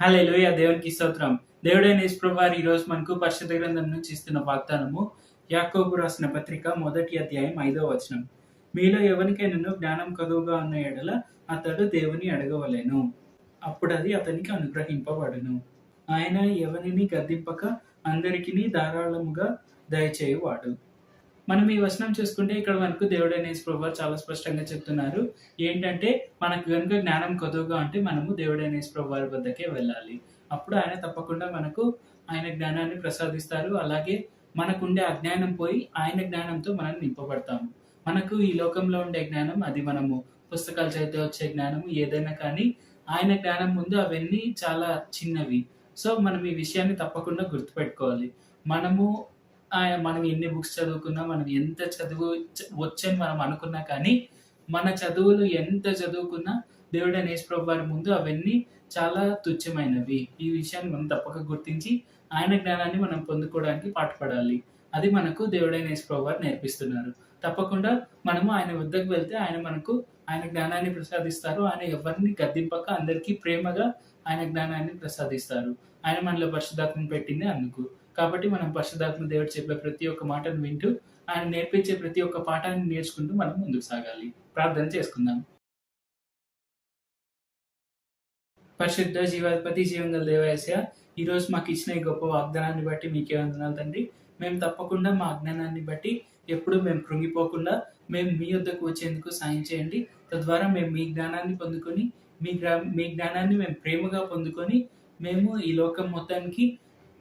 హలే లోయ దేవునికి స్తోత్రం. దేవుడైన యేసుప్రభు వారు ఈ రోజు మనకు పరిశుద్ధ గ్రంథం నుంచి ఇస్తున్న వాగ్దానము యాకోబు రాసిన పత్రిక మొదటి అధ్యాయం ఐదో వచనం. మీలో ఎవరికైనా జ్ఞానం కదువుగా ఉన్న ఎడల అతడు దేవుని అడగవలెను. అప్పుడు అది అతనికి అనుగ్రహింపబడును. ఆయన ఎవరిని గద్దింపక అందరికీ ధారాళముగా దయచేయువాడు. మనం ఈ వచనం చూసుకుంటే ఇక్కడ మనకు దేవుడు యేసుప్రభు ప్రభు చాలా స్పష్టంగా చెప్తున్నారు. ఏంటంటే మనకు కనుక జ్ఞానం కొదువుగా ఉంటే మనము దేవుడైన యేసుప్రభు వారి వద్దకే వెళ్ళాలి. అప్పుడు ఆయన తప్పకుండా మనకు ఆయన జ్ఞానాన్ని ప్రసాదిస్తారు. అలాగే మనకుండే అజ్ఞానం పోయి ఆయన జ్ఞానంతో మనం నింపబడతాము. మనకు ఈ లోకంలో ఉండే జ్ఞానం అది మనము పుస్తకాలు చదివితే వచ్చే జ్ఞానము ఏదైనా కానీ ఆయన జ్ఞానం ముందు అవన్నీ చాలా చిన్నవి. సో మనం ఈ విషయాన్ని తప్పకుండా గుర్తుపెట్టుకోవాలి. మనము మనం ఎన్ని బుక్స్ చదువుకున్నా మనం ఎంత చదువు వచ్చని మనం అనుకున్నా కానీ మన చదువులు ఎంత చదువుకున్నా దేవుడైన యేసుప్రభు వారి ముందు అవన్నీ చాలా తుచ్చమైనవి. ఈ విషయాన్ని మనం తప్పక గుర్తించి ఆయన జ్ఞానాన్ని మనం పొందుకోవడానికి పాటుపడాలి. అది మనకు దేవుడైన యేసుప్రభు వారు నేర్పిస్తున్నారు. తప్పకుండా మనము ఆయన వద్దకు వెళ్తే ఆయన మనకు ఆయన జ్ఞానాన్ని ప్రసాదిస్తారు. ఆయన ఎవరిని గద్దింపక అందరికీ ప్రేమగా ఆయన జ్ఞానాన్ని ప్రసాదిస్తారు. ఆయన మనలో పరిశుధాత్మను పెట్టింది అందుకు. కాబట్టి మనం పరిశుధాత్మ దేవుడు చెప్పే ప్రతి ఒక్క మాటను వింటూ ఆయన నేర్పించే ప్రతి ఒక్క పాఠాన్ని నేర్చుకుంటూ మనం ముందుకు సాగాలి. ప్రార్థన చేసుకుందాం. పరిశుద్ధ జీవాధిపతి జీవంగల దేవాయస్య ఈరోజు మాకు ఇచ్చిన ఈ గొప్ప వాగ్దానాన్ని బట్టి మీకే వందనాలు తండ్రి? మేము తప్పకుండా మా అజ్ఞానాన్ని బట్టి ఎప్పుడు మేము కృంగిపోకుండా మేము మీ వద్దకు వచ్చేందుకు సాయం చేయండి. తద్వారా మేము మీ జ్ఞానాన్ని పొందుకొని మీ గ్రా మీ జ్ఞానాన్ని మేము ప్రేమగా పొందుకొని మేము ఈ లోకం మొత్తానికి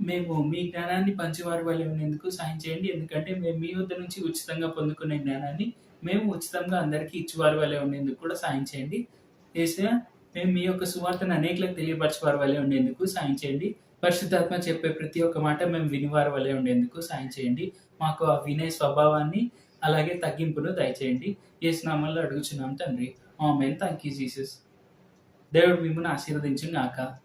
మేము మీ జ్ఞానాన్ని పంచేవారి వల్ల ఉండేందుకు సాయం చేయండి. ఎందుకంటే మేము మీ వద్ద నుంచి ఉచితంగా పొందుకునే జ్ఞానాన్ని మేము ఉచితంగా అందరికీ ఇచ్చేవారి వల్ల ఉండేందుకు కూడా సాయం చేయండి. ఏసా మేము మీ యొక్క సువార్తను అనేకలకు తెలియపరచేవారి వల్ల ఉండేందుకు సాయం చేయండి. పరిశుద్ధాత్మ చెప్పే ప్రతి ఒక్క మాట మేము వినివారి వలె ఉండేందుకు సాయం చేయండి. మాకు ఆ వినే స్వభావాన్ని అలాగే తగ్గింపును దయచేయండి. ఏ స్నామంలో అడుగుచున్నాం తండ్రి. ఆమెన్. Thank you Jesus. దేవుడు మిమ్మల్ని ఆశీర్వదించిన నాకా